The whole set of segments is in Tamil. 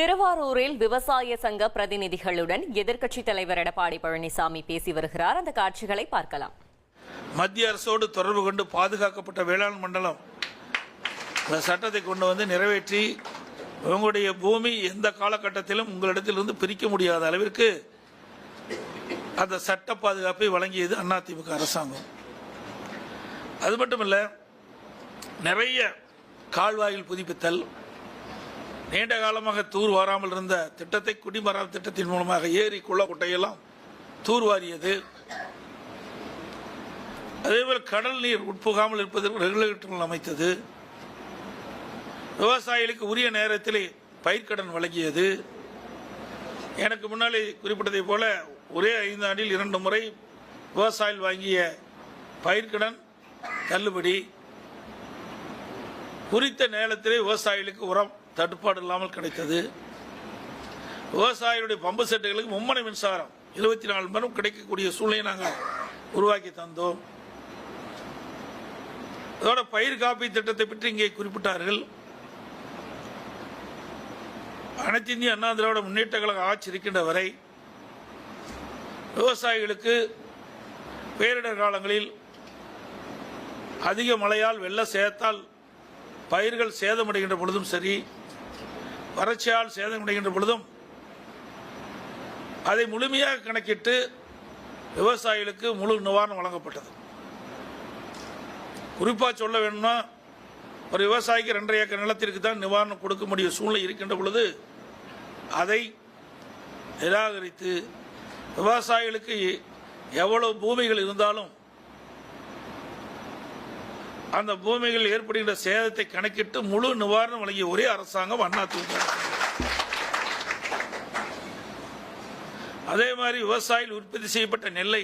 திருவாரூரில் விவசாய சங்க பிரதிநிதிகளுடன் எதிர்க்கட்சித் தலைவர் எடப்பாடி பழனிசாமி பேசி வருகிறார். அந்த காட்சிகளை பார்க்கலாம். மத்திய அரசோடு தொடர்பு கொண்டு பாதுகாக்கப்பட்ட வேளாண் மண்டலம் இந்த சட்டத்தை கொண்டு வந்து நிறைவேற்றி உங்களுடைய பூமி எந்த காலகட்டத்திலும் உங்களிடத்திலிருந்து பிரிக்க முடியாத அளவிற்கு அந்த சட்ட பாதுகாப்பை வழங்கியது அதிமுக அரசாங்கம். அது மட்டுமல்ல நிறைய கால்வாயில் புதுப்பித்தல் நீண்ட காலமாக தூர் வாராமல் இருந்த திட்டத்தை குடிமராமத்து திட்டத்தின் மூலமாக ஏரி குள குட்டையெல்லாம் தூர் அதேபோல் கடல் நீர் உட்புகாமல் இருப்பதற்கு ரெகுலேட்டர்கள் அமைத்தது. விவசாயிகளுக்கு உரிய நேரத்தில் பயிர்க்கடன் வழங்கியது. எனக்கு முன்னாலே குறிப்பிட்டதை போல ஒரே ஐந்து ஆண்டில் இரண்டு முறை விவசாயிகள் வாங்கிய பயிர்க்கடன் தள்ளுபடி குறித்த நேரத்திலே விவசாயிகளுக்கு உரம் தட்டுப்பாடு இல்லாமல் கிடைத்தது. விவசாயிகளுடைய பம்பு செட்டுகளுக்கு மும்மனை மின்சாரம் இருபத்தி நாலு மணி கிடைக்கக்கூடிய சூழ்நிலையை நாங்கள் உருவாக்கி தந்தோம். அதோட பயிர் காப்பீட்டு திட்டத்தை பற்றி இங்கே குறிப்பிட்டார்கள். அனைத்து இந்திய அண்ணா திராவிட முன்னேற்ற கழக ஆட்சி இருக்கின்ற வரை விவசாயிகளுக்கு பேரிடர் காலங்களில் அதிக மழையால் வெள்ள சேதத்தால் பயிர்கள் சேதமடைகின்ற பொழுதும் சரி வறட்சியால் சேதமடைகின்ற பொழுதும் அதை முழுமையாக கணக்கிட்டு விவசாயிகளுக்கு முழு நிவாரணம் வழங்கப்பட்டது. குறிப்பாக சொல்ல வேணும்னா ஒரு விவசாயிக்கு ரெண்டரை ஏக்கர் நிலத்திற்கு தான் நிவாரணம் கொடுக்க முடிய சூழ்நிலை இருக்கின்ற பொழுது அதை நிராகரித்து விவசாயிகளுக்கு எவ்வளவு பூமிகள் இருந்தாலும் அந்த பூமிகள் ஏற்படுகின்ற சேதத்தை கணக்கிட்டு முழு நிவாரணம் வழங்கிய ஒரே அரசாங்கம் அண்ணா திமுக அதே மாதிரி விவசாயிகள் உற்பத்தி செய்யப்பட்ட நெல்லை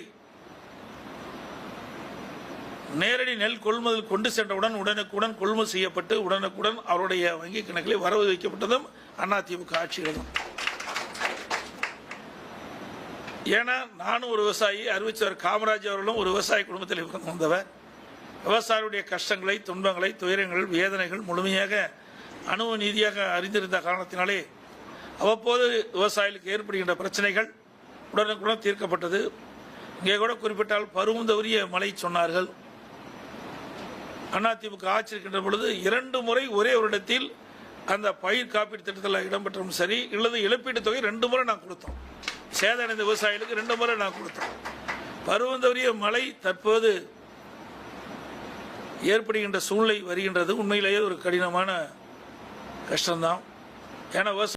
நேரடி நெல் கொள்முதல் கொண்டு சென்றவுடன் உடனுக்குடன் கொள்முதல் செய்யப்பட்டு உடனுக்குடன் அவருடைய வங்கி கணக்கில் வரவு வைக்கப்பட்டதும் அதிமுக ஆட்சிகளும் ஏன்னா நானும் ஒரு விவசாயி அறிவிச்சவர் காமராஜ் அவர்களும் ஒரு விவசாய குடும்பத்தில் வந்தவர். விவசாயிகளுடைய கஷ்டங்களை துன்பங்களை துயரங்கள் வேதனைகள் முழுமையாக அணுவ நீதியாக அறிந்திருந்த காரணத்தினாலே அவ்வப்போது விவசாயிகளுக்கு ஏற்படுகின்ற பிரச்சனைகள் உடனுக்குடன் தீர்க்கப்பட்டது. இங்கே கூட குறிப்பிட்டால் பருவம் தவறிய மழை சொன்னார்கள். அதிமுக ஆட்சி இருக்கின்ற பொழுது இரண்டு முறை ஒரே ஒரு இடத்தில் அந்த பயிர் காப்பீட்டு திட்டத்தில் இடம்பெற்றும் சரி இல்லது இழப்பீட்டுத் தொகை ரெண்டு முறை நான் கொடுத்தோம். சேதடைந்த விவசாயிகளுக்கு ரெண்டு முறை நான் கொடுத்தோம். பருவம் தவறிய மழை தற்போது ஏற்படுகின்ற சூழ்நிலை வருகின்றது உண்மையிலேயே ஒரு கடினமான கஷ்டம்தான். ஏன்னா விவசாய